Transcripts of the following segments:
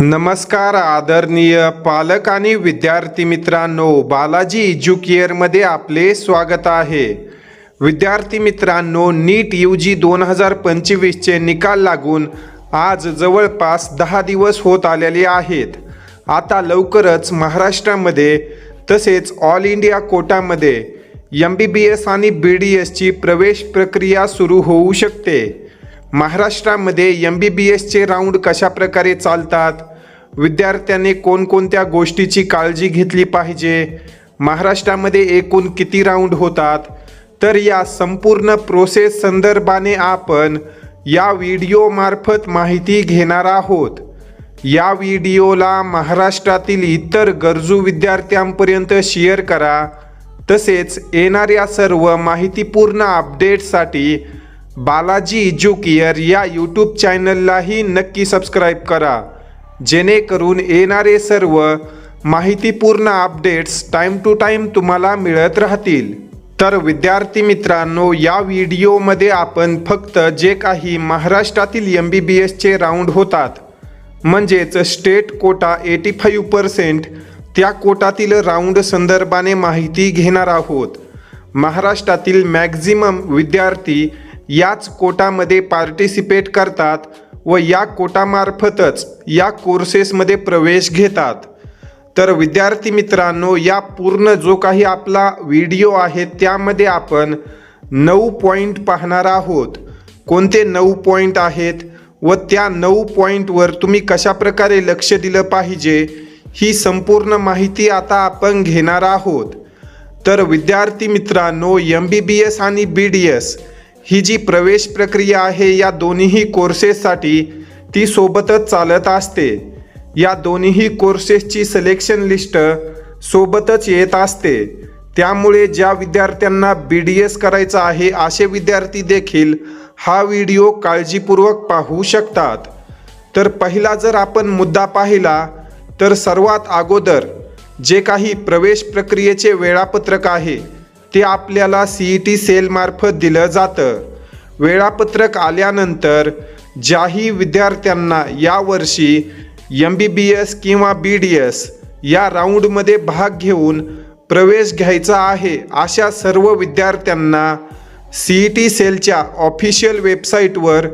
नमस्कार आदरणीय पालक आणि विद्यार्थी मित्रांनो बालाजी एज्युकेअरमध्ये आपले स्वागत आहे. विद्यार्थी मित्रांनो नीट यू जी दोन हजार पंचवीसचे निकाल लागून आज जवळपास दहा दिवस होत आलेले आहेत. आता लवकरच महाराष्ट्रामध्ये तसेच ऑल इंडिया कोटामध्ये एम बी बी एस आणि बी डी एसची प्रवेश प्रक्रिया सुरू होऊ शकते. महाराष्ट्रामध्ये एम बी बी एसचे राऊंड कशा प्रकारे चालतात? विद्यार्थ्याने कोणकोणत्या गोष्टीची काळजी घेतली पाहिजे? महाराष्ट्रामध्ये एकूण किती राऊंड होतात? तर या संपूर्ण प्रोसेस संदर्भाने आपण या व्हिडिओमार्फत माहिती घेणार आहोत. या व्हिडिओला महाराष्ट्रातील इतर गरजू विद्यार्थ्यांपर्यंत शेअर करा. तसेच येणाऱ्या सर्व माहितीपूर्ण अपडेट्ससाठी बालाजी एज्युकेअर या यूट्यूब चॅनललाही नक्की सबस्क्राईब करा. जेणेकरून येणारे सर्व माहितीपूर्ण अपडेट्स टाईम टू टाईम तुम्हाला मिळत राहतील. तर विद्यार्थी मित्रांनो या व्हिडिओमध्ये आपण फक्त जे काही महाराष्ट्रातील एम बी बी एसचे राऊंड होतात म्हणजेच state quota eighty five percent त्या कोटातील राऊंड संदर्भाने माहिती घेणार आहोत. महाराष्ट्रातील मॅक्झिमम विद्यार्थी याच कोटामध्ये पार्टिसिपेट करतात व या कोटामार्फतच या कोर्सेसमध्ये प्रवेश घेतात. तर विद्यार्थी मित्रांनो या पूर्ण जो काही आपला व्हिडिओ आहे त्यामध्ये आपण नऊ पॉईंट पाहणार आहोत. कोणते नऊ पॉईंट आहेत व त्या नऊ पॉईंटवर तुम्ही कशा प्रकारे लक्ष दिलं पाहिजे ही संपूर्ण माहिती आता आपण घेणार आहोत. तर विद्यार्थी मित्रांनो एम बी बी एस आणि बी डी एस ही जी प्रवेश प्रक्रिया आहे या दोन्हीही कोर्सेससाठी ती सोबतच चालत असते. या दोन्हीही कोर्सेसची सिलेक्शन लिस्ट सोबतच येत असते. त्यामुळे ज्या विद्यार्थ्यांना बी डी एस करायचं आहे असे विद्यार्थी देखील हा व्हिडिओ काळजीपूर्वक पाहू शकतात. तर पहिला जर आपण मुद्दा पाहिला तर सर्वात अगोदर जे काही प्रवेश प्रक्रियेचे वेळापत्रक आहे ते आपल्याला सी ई टी सेलमार्फत दिलं जातं. वेळापत्रक आल्यानंतर ज्याही विद्यार्थ्यांना यावर्षी एम बी बी एस किंवा बी डी एस या राऊंडमध्ये भाग घेऊन प्रवेश घ्यायचा आहे अशा सर्व विद्यार्थ्यांना सी ई टी सेलच्या ऑफिशियल वेबसाईटवर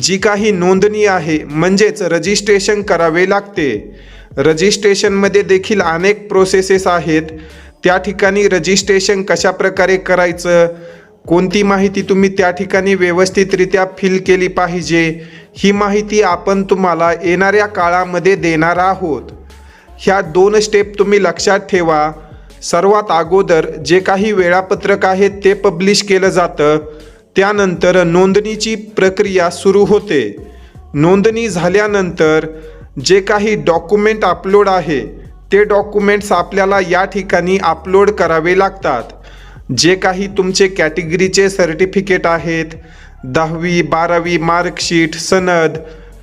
जी काही नोंदणी आहे म्हणजेच रजिस्ट्रेशन करावे लागते. रजिस्ट्रेशनमध्ये देखील अनेक प्रोसेसेस आहेत. त्या ठिकाणी रजिस्ट्रेशन कशा प्रकारे करायचं? कोणती माहिती तुम्ही त्या ठिकाणी व्यवस्थितरित्या फिल केली पाहिजे? ही माहिती आपण तुम्हाला येणाऱ्या काळामध्ये देणार आहोत. ह्या दोन स्टेप तुम्ही लक्षात ठेवा. सर्वात अगोदर जे काही वेळापत्रक आहे ते पब्लिश केलं जातं. त्यानंतर नोंदणीची प्रक्रिया सुरू होते. नोंदणी झाल्यानंतर जे काही डॉक्युमेंट अपलोड आहे ते डॉक्युमेंट्स आपल्याला या ठिकाणी अपलोड करावे लागतात. जे काही तुमचे कॅटेगरीचे सर्टिफिकेट आहेत दहावी बारावी मार्कशीट सनद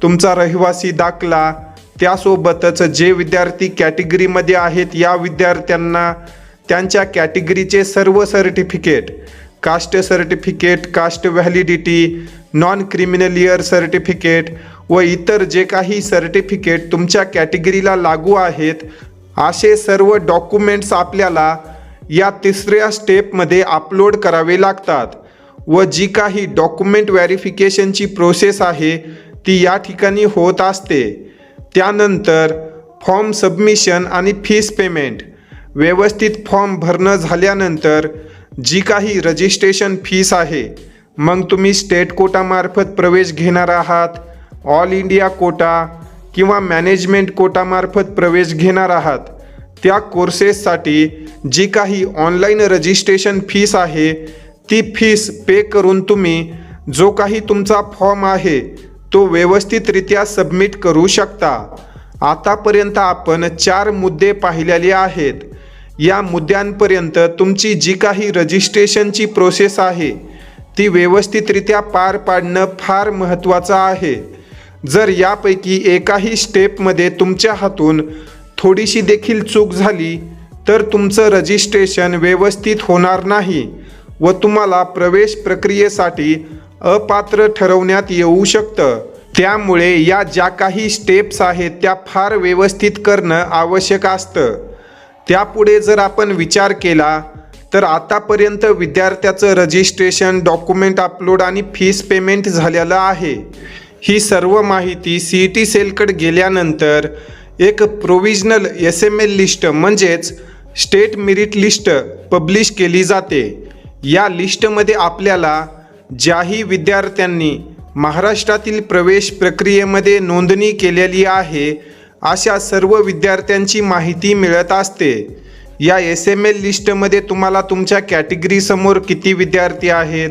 तुमचा रहिवासी दाखला त्यासोबतच जे विद्यार्थी कॅटेगरीमध्ये आहेत या विद्यार्थ्यांना त्यांच्या कॅटेगरीचे सर्व certificate caste certificate caste validity non criminal year certificate व इतर जे काही सर्टिफिकेट तुमच्या कॅटेगरीला लागू आहेत असे सर्व डॉक्युमेंट्स आपल्याला या तिसऱ्या स्टेपमध्ये अपलोड करावे लागतात व जी काही डॉक्युमेंट व्हॅरिफिकेशनची प्रोसेस आहे ती या ठिकाणी होत असते. त्यानंतर फॉर्म सबमिशन आणि फीस पेमेंट व्यवस्थित फॉर्म भरणं झाल्यानंतर जी काही रजिस्ट्रेशन फीस आहे मग तुम्ही स्टेट कोटामार्फत प्रवेश घेणार आहात. ऑल इंडिया कोटा किंवा मॅनेजमेंट कोटामार्फत प्रवेश घेणार आहात. त्या कोर्सेससाठी जी काही ऑनलाईन रजिस्ट्रेशन फीस आहे ती फीस पे करून तुम्ही जो काही तुमचा फॉर्म आहे तो व्यवस्थितरित्या सबमिट करू शकता. आतापर्यंत आपण चार मुद्दे पाहिलेले आहेत. या मुद्द्यांपर्यंत तुमची जी काही रजिस्ट्रेशनची प्रोसेस आहे ती व्यवस्थितरित्या पार पाडणं फार महत्त्वाचं आहे. जर यापैकी एकाही स्टेपमध्ये तुमच्या हातून थोडीशी देखील चूक झाली तर तुमचं रजिस्ट्रेशन व्यवस्थित होणार नाही व तुम्हाला प्रवेश प्रक्रियेसाठी अपात्र ठरवण्यात येऊ शकतं. त्यामुळे या ज्या काही स्टेप्स आहेत त्या फार व्यवस्थित करणं आवश्यक असतं. त्यापुढे जर आपण विचार केला तर आतापर्यंत विद्यार्थ्याचं रजिस्ट्रेशन डॉक्युमेंट अपलोड आणि फीस पेमेंट झालेलं आहे. ही सर्व माहिती सी ई टी सेलकडे गेल्यानंतर एक provisional S M L list म्हणजेच स्टेट मेरिट लिस्ट पब्लिश केली जाते. या लिस्टमध्ये आपल्याला ज्याही विद्यार्थ्यांनी महाराष्ट्रातील प्रवेश प्रक्रियेमध्ये नोंदणी केलेली आहे अशा सर्व विद्यार्थ्यांची माहिती मिळत असते. या एस एम एल लिस्टमध्ये तुम्हाला तुमच्या कॅटेगरीसमोर किती विद्यार्थी आहेत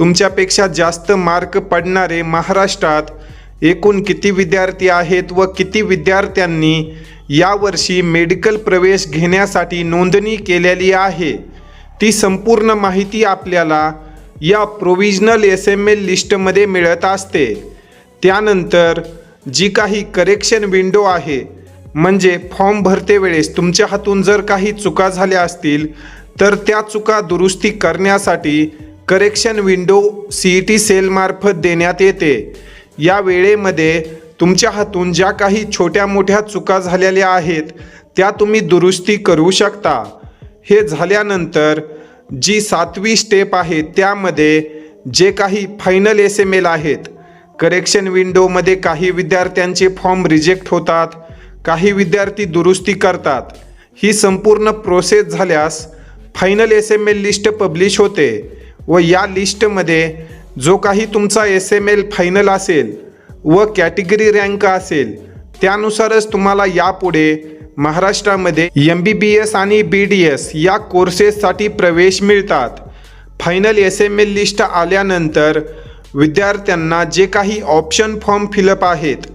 तुमच्यापेक्षा जास्त मार्क पडणारे महाराष्ट्रात एकूण किती विद्यार्थी आहेत व किती विद्यार्थ्यांनी यावर्षी मेडिकल प्रवेश घेण्यासाठी नोंदणी केलेली आहे? ती संपूर्ण माहिती आपल्याला या प्रोविजनल एस एम एल लिस्टमध्ये मिळत असते. त्यानंतर जी काही करेक्शन विंडो आहे म्हणजे फॉर्म भरते वेळेस तुमच्या हातून जर काही चुका झाल्या असतील तर त्या चुका दुरुस्ती करण्यासाठी correction window C E T सेलमार्फत देण्यात येते. या वेळेमध्ये तुमच्या हातून ज्या काही छोट्या मोठ्या चुका झालेल्या आहेत त्या तुम्ही दुरुस्ती करू शकता. हे झाल्यानंतर जी सातवी स्टेप आहे त्यामध्ये जे काही फायनल एस एम एल आहेत करेक्शन विंडोमध्ये काही विद्यार्थ्यांचे फॉर्म रिजेक्ट होतात काही विद्यार्थी दुरुस्ती करतात. ही संपूर्ण प्रोसेस झाल्यास final S M L list publish होते. व या लिस्टमध्ये जो काही तुमचा एस एम एल फायनल असेल व कॅटेगरी रँक असेल त्यानुसारच तुम्हाला यापुढे महाराष्ट्रामध्ये एम बी बी एस आणि बी डी एस या कोर्सेससाठी प्रवेश मिळतात. Final S M L list आल्यानंतर विद्यार्थ्यांना जे काही ऑप्शन फॉर्म फिलअप आहेत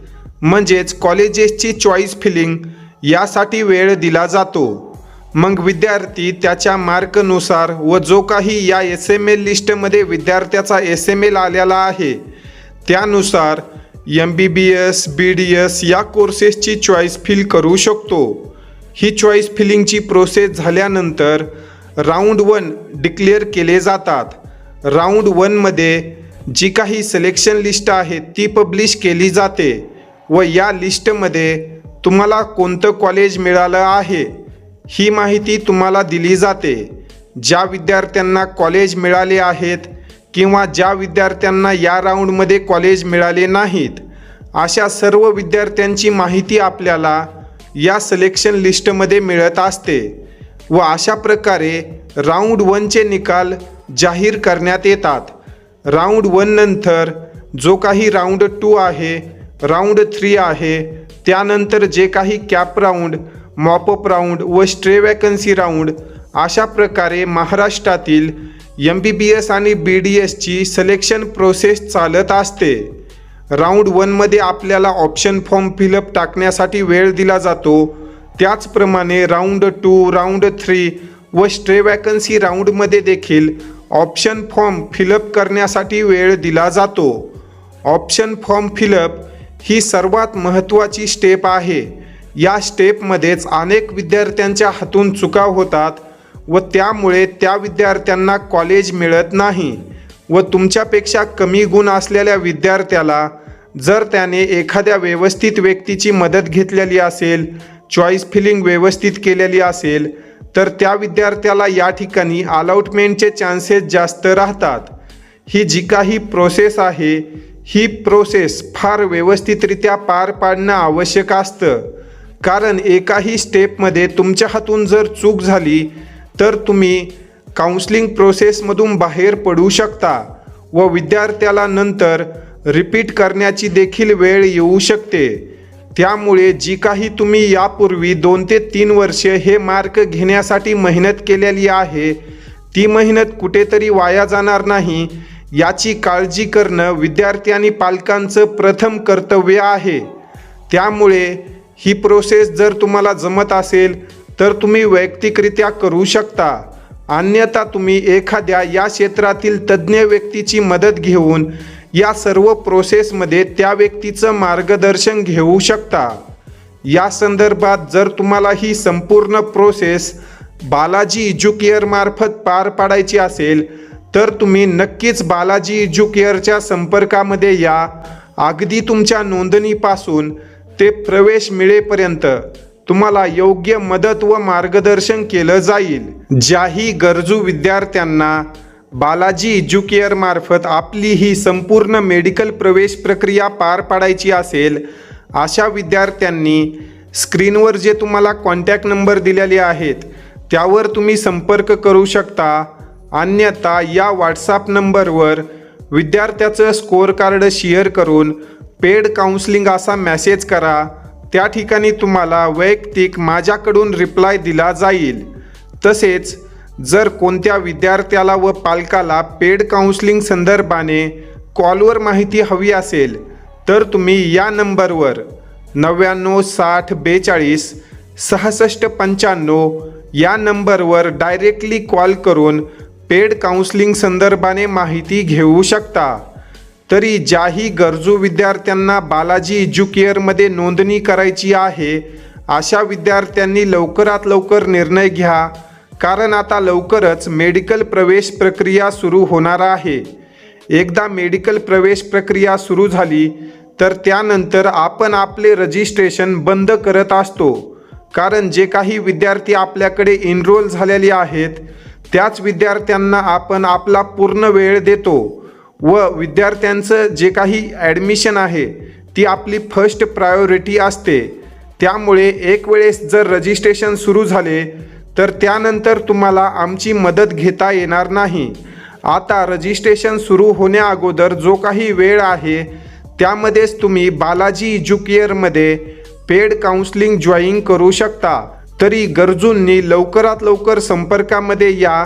म्हणजेच कॉलेजेसची चॉईस फिलिंग यासाठी वेळ दिला जातो. मग विद्यार्थी त्याच्या मार्कनुसार व जो काही या एस एम एल लिस्टमध्ये विद्यार्थ्याचा एस एम एल आलेला आहे त्यानुसार M B B S B D S या कोर्सेसची चॉईस फिल करू शकतो. ही चॉईस फिलिंगची प्रोसेस झाल्यानंतर राऊंड वन डिक्लेअर केले जातात. राऊंड वनमध्ये जी काही सिलेक्शन लिस्ट आहे ती पब्लिश केली जाते व या लिस्टमध्ये तुम्हाला कोणतं कॉलेज मिळालं आहे? ही माहिती तुम्हाला दिली जाते. ज्या विद्यार्थ्यांना कॉलेज मिळाले आहेत किंवा ज्या विद्यार्थ्यांना या राऊंडमध्ये कॉलेज मिळाले नाहीत अशा सर्व विद्यार्थ्यांची माहिती आपल्याला या सिलेक्शन लिस्टमध्ये मिळत असते व अशा प्रकारे राऊंड वनचे निकाल जाहीर करण्यात येतात. राऊंड वन नंतर जो काही राऊंड टू आहे राऊंड थ्री आहे त्यानंतर जे काही CAP round mop up round व स्ट्रे वॅकन्सी राऊंड अशा प्रकारे महाराष्ट्रातील एम बी बी एस आणि बी डी एसची सिलेक्शन प्रोसेस चालत असते. राऊंड वनमध्ये आपल्याला ऑप्शन फॉर्म फिलअप टाकण्यासाठी वेळ दिला जातो. त्याचप्रमाणे राऊंड टू राऊंड थ्री व स्ट्रे वॅकन्सी राऊंडमध्ये देखील ऑप्शन फॉर्म फिलअप करण्यासाठी वेळ दिला जातो. ऑप्शन फॉर्म फिलअप ही सर्वात महत्त्वाची स्टेप आहे. या स्टेपमध्येच अनेक विद्यार्थ्यांच्या हातून चुका होतात व त्यामुळे त्या विद्यार्थ्यांना कॉलेज मिळत नाही व तुमच्यापेक्षा कमी गुण असलेल्या विद्यार्थ्याला जर त्याने एखाद्या व्यवस्थित व्यक्तीची मदत घेतलेली असेल चॉईस फिलिंग व्यवस्थित केलेली असेल तर त्या विद्यार्थ्याला या ठिकाणी अलॉटमेंटचे चान्सेस जास्त राहतात. ही जी काही प्रोसेस आहे ही प्रोसेस फार व्यवस्थितरित्या पार पाडणं आवश्यक असतं. कारण एकाही स्टेपमध्ये तुमच्या हातून जर चूक झाली तर तुम्ही काउन्सलिंग प्रोसेसमधून बाहेर पडू शकता व विद्यार्थ्याला नंतर रिपीट करण्याची देखील वेळ येऊ शकते. त्यामुळे जी काही तुम्ही यापूर्वी दोन ते तीन वर्षे हे मार्क घेण्यासाठी मेहनत केलेली आहे ती मेहनत कुठेतरी वाया जाणार नाही. याची काळजी करणं विद्यार्थी आणि पालकांचं प्रथम कर्तव्य आहे. त्यामुळे ही प्रोसेस जर तुम्हाला जमत असेल तर तुम्ही वैयक्तिकरित्या करू शकता. अन्यथा तुम्ही एखाद्या या क्षेत्रातील तज्ज्ञ व्यक्तीची मदत घेऊन या सर्व प्रोसेसमध्ये त्या व्यक्तीचं मार्गदर्शन घेऊ शकता. या संदर्भात जर तुम्हाला ही संपूर्ण प्रोसेस बालाजी इज्युकेअरमार्फत पार पाडायची असेल तर तुम्ही नक्कीच बालाजी इज्युकेअरच्या संपर्कामध्ये या. अगदी तुमच्या नोंदणीपासून ते प्रवेश मिळेपर्यंत तुम्हाला योग्य मदत व मार्गदर्शन केलं जाईल. ज्याही गरजू विद्यार्थ्यांना बालाजी एज्युकेअर मार्फत आपली ही संपूर्ण मेडिकल प्रवेश प्रक्रिया पार पाडायची असेल अशा विद्यार्थ्यांनी स्क्रीनवर जे तुम्हाला कॉन्टॅक्ट नंबर दिलेले आहेत त्यावर तुम्ही संपर्क करू शकता. अन्यथा या व्हॉट्सॲप नंबरवर विद्यार्थ्याचं स्कोअर कार्ड शेअर करून पेड काउन्सिलिंग असा मेसेज करा. त्या ठिकाणी तुम्हाला वैयक्तिक माझ्याकडून रिप्लाय दिला जाईल. तसेच जर कोणत्या विद्यार्थ्याला व पालकाला पेड काउन्सिलिंग संदर्भाने कॉलवर माहिती हवी असेल तर तुम्ही या नंबरवर नव्याण्णव साठ बेचाळीस सहासष्ट पंच्याण्णव या नंबरवर डायरेक्टली कॉल करून पेड काउन्सिलिंग संदर्भाने माहिती घेऊ शकता. तरी ज्याही गरजू विद्यार्थ्यांना बालाजी एज्युकेअरमध्ये नोंदणी करायची आहे अशा विद्यार्थ्यांनी लवकरात लवकर निर्णय घ्या कारण आता लवकरच मेडिकल प्रवेश प्रक्रिया सुरू होणार आहे. एकदा मेडिकल प्रवेश प्रक्रिया सुरू झाली तर त्यानंतर आपण आपले रजिस्ट्रेशन बंद करत असतो कारण जे काही विद्यार्थी आपल्याकडे इनरोल झालेले आहेत त्याच विद्यार्थ्यांना आपण आपला पूर्ण वेळ देतो. व विद्यार्थ्यांचं जे काही ॲडमिशन आहे ती आपली फर्स्ट प्रायोरिटी असते. त्यामुळे एक वेळेस जर रजिस्ट्रेशन सुरू झाले तर त्यानंतर तुम्हाला आमची मदत घेता येणार नाही. आता रजिस्ट्रेशन सुरू होण्या अगोदर जो काही वेळ आहे त्यामध्येच तुम्ही बालाजी एज्युकेअरमध्ये पेड काउन्सिलिंग जॉईन करू शकता. तरी गरजूंनी लवकरात लवकर संपर्कामध्ये या.